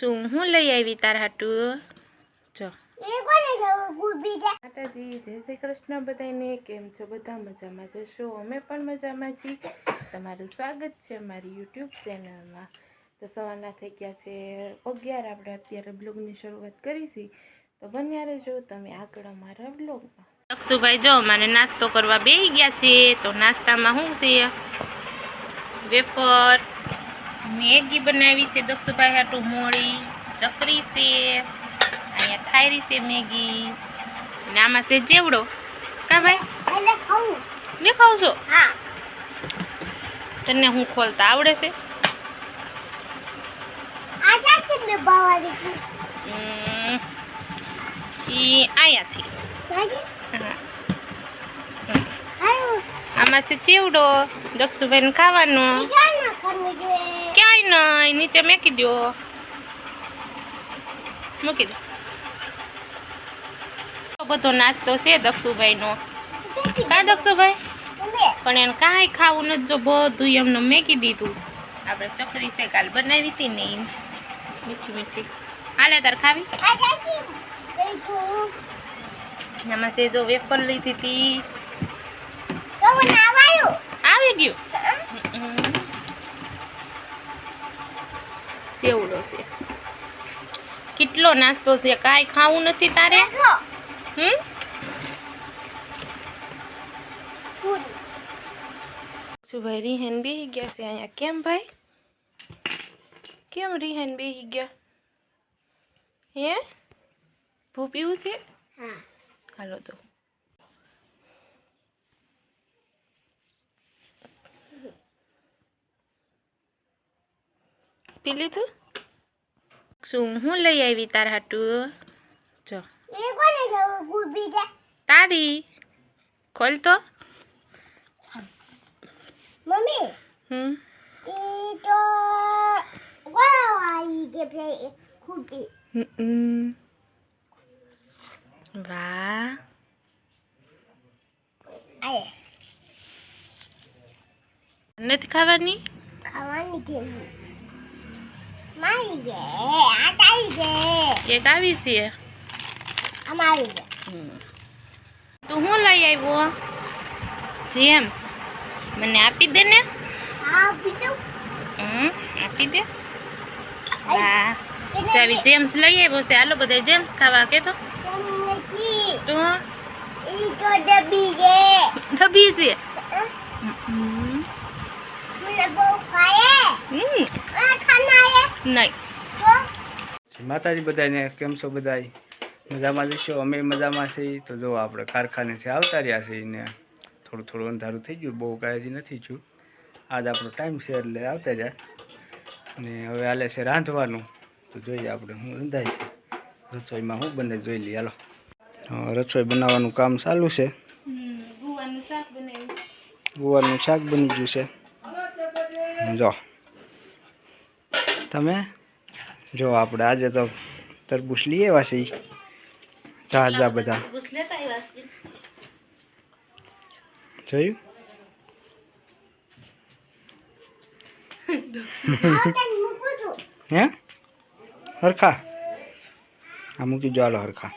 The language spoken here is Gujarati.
શું હું લઈ આવી તાર હાટું? જો. એ કોને ખબર ગુબી માતાજી જય શ્રી કૃષ્ણ બધાને કેમ છો? બધા મજામાં જશો અમે પણ મજામાં છીએ. તમારું સ્વાગત છે અમારી યુટ્યુબ ચેનલમાં. તો સવારના થઈ ગયા છે અગિયાર. આપણે અત્યારે બ્લોગની શરૂઆત કરીશી. તો બન્યા રહેજો. તમે આગળ અમારા બ્લોગમાં. અક્ષુભાઈ જો મને નાસ્તો કરવા બેસી ગયા છે તો નાસ્તામાં શું છે વેફર. મેગી બનાવી છે દક્ષુભાઈ હાટું મોળી ચકરી છે અહીંયા ખાયરી છે મેગી અને આમાં છે જેવડો. કા ભાઈ? એટલે ખાવું છો? હા. તને હું ખોલતા આવડે છે? આ ક્યાંથી દબાવવાની છે ઉમ, ઈ અહીંયાથી લાગી? હા. હારું. આમાં છે ચેવડો દક્ષુભાઈને ખાવાનો. ના નહીં નીચે મેકી દો મૂકી દો બધો નાસ્તો છે દક્ષુભાઈનો. કા દક્ષુભાઈ? પણ એને કાંઈ ખાવું નથી જો બધું એમને મેકી દીધું. આપણે ચકરી છે કાલ બનાવી હતી ને એમ મીઠી મીઠી. હાલે તાર ખાવી? એમાં જો વેફર લીધી હતી. આવી ગયું હમ. છે. કેટલો નાસ્તો છે? કાંઈ ખાવું નથી તારે? હમ? ભાઈ રિહેન બેહી ગયા છે અહીંયા. કેમ ભાઈ? કેમ રીહેન બેહી ગયા? હે? ભૂ પીવું છે? હા. હાલો તો. પી લીધું? શું હું લઈ આવી તાર હાટું? જો. તારી. ખોલ તો. મમ્મી? હમ. એ તો આવી કે ગુબી હમ. વાહ. આય. નથી ખાવાની? ખાવાની છે મારી છે આ તારી છે કેક આવી છે. આ મારી છે તું હું લઈ આવ્યો જેમ્સ. મને આપી દે ને. હા બીજું હમ આપી દે. વાહ. ચાવી જેમ્સ લઈ આવ્યો છે હાલો બધા જેમ્સ ખાવા કે તો. તો? તો ડબ્બી છે. ડબી છે મને બહુ ખાય હમ આ ખાના હે નહીં. માતાજી બધાને કેમ છો બધાય? મજામાં જશો અમે મજામાં છીએ. તો જો આપણે કારખાનેથી આવતા રહ્યા છીએ ને થોડું થોડું અંધારું થઈ ગયું. બહુ કાંઈ નથી થયું. આજ આપણો ટાઈમ છે એટલે આવતા રહ્યા. અને હવે હાલે છે રાંધવાનું. તો જોઈએ આપણે હું રંધાય છે. રસોઈમાં શું બને જોઈ લઈએ. હાલો. રસોઈ બનાવવાનું કામ ચાલુ છે. ગુવાનું શાક બની ગયું છે. જો. તમે? જો આપણે આજે તો તરબૂચ લઈ આવ્યા છીએ. ઝાઝા બધા. જોયું? હે? હરખા? આ મૂકી જો હાલો હરખા.